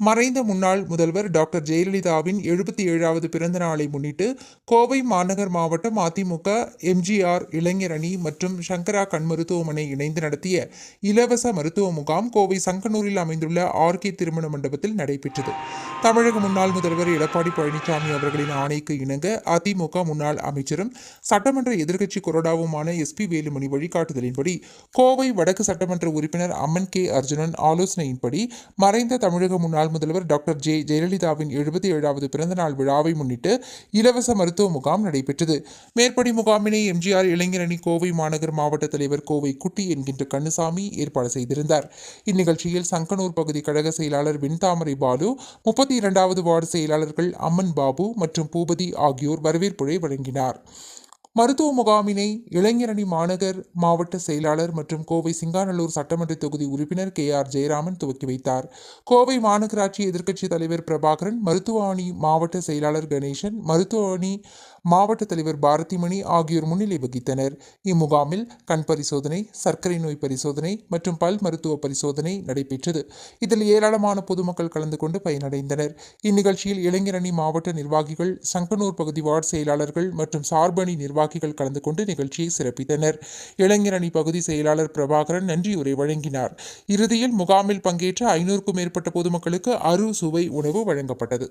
மறைந்த முன்னாள் முதல்வர் டாக்டர் ஜெயலலிதாவின் எழுபத்தி ஏழாவது பிறந்த நாளை முன்னிட்டு கோவை மாநகர் மாவட்டம் அதிமுக எம்ஜிஆர் இளைஞர் அணி மற்றும் சங்கரா கண் மருத்துவமனை இணைந்து நடத்திய இலவச மருத்துவ முகாம் கோவை சங்கனூரில் அமைந்துள்ள ஆர்கே திருமண மண்டபத்தில் நடைபெற்றது. தமிழக முன்னாள் முதல்வர் எடப்பாடி பழனிசாமி அவர்களின் ஆணைக்கு இணங்க அதிமுக முன்னாள் அமைச்சரும் சட்டமன்ற எதிர்க்கட்சி கொறடாவுமான எஸ்பி வேலுமணி வழிகாட்டுதலின்படி கோவை வடக்கு சட்டமன்ற உறுப்பினர் அம்மன் கே அர்ஜுனன் ஆலோசனையின்படி மறைந்த தமிழக முன்னாள் முதல்வர் டாக்டர் ஜே ஜெயலலிதாவின் எழுபத்தி ஏழாவது பிறந்தநாள் விழாவை முன்னிட்டு இலவச மருத்துவ முகாம் நடைபெற்றது. மேற்படி முகாமினை எம்ஜிஆர் இளைஞரணி கோவை மாநகர் மாவட்ட தலைவர் கோவை குட்டி என்கின்ற கண்ணுசாமி ஏற்பாடு செய்திருந்தார். இந்நிகழ்ச்சியில் சங்கனூர் பகுதி கழக செயலாளர் வெண்தாமரை பாலு முப்பத்தி இரண்டாவது வார்டு செயலாளர்கள் அம்மன் பாபு மற்றும் பூபதி ஆகியோர் வரவேற்புரை வழங்கினார். மருத்துவ முகாமினை இளைஞரணி மாநகர் மாவட்ட செயலாளர் மற்றும் கோவை சிங்காநல்லூர் சட்டமன்ற தொகுதி உறுப்பினர் கே ஆர் ஜெயராமன் துவக்கி வைத்தார். கோவை மாநகராட்சி எதிர்க்கட்சித் தலைவர் பிரபாகரன் மருத்துவ அணி மாவட்ட செயலாளர் கணேசன் மருத்துவ அணி மாவட்ட தலைவர் பாரதிமணி ஆகியோர் முன்னிலை வகித்தனர். இம்முகாமில் கண் பரிசோதனை சர்க்கரை நோய் பரிசோதனை மற்றும் பல் மருத்துவ பரிசோதனை நடைபெற்றது. இதில் ஏராளமான பொதுமக்கள் கலந்து கொண்டு பயனடைந்தனர். இந்நிகழ்ச்சியில் இளைஞரணி மாவட்ட நிர்வாகிகள் சங்கனூர் பகுதி வார்டு செயலாளர்கள் மற்றும் சார்பணி நிர்வாகிகள் கலந்து கொண்டு நிகழ்ச்சியை சிறப்பித்தனர். இளைஞரணி பகுதி செயலாளர் பிரபாகரன் நன்றியுரை வழங்கினார். இறுதியில் முகாமில் பங்கேற்ற ஐநூறுக்கும் மேற்பட்ட பொதுமக்களுக்கு அறு சுவை உணவு வழங்கப்பட்டது.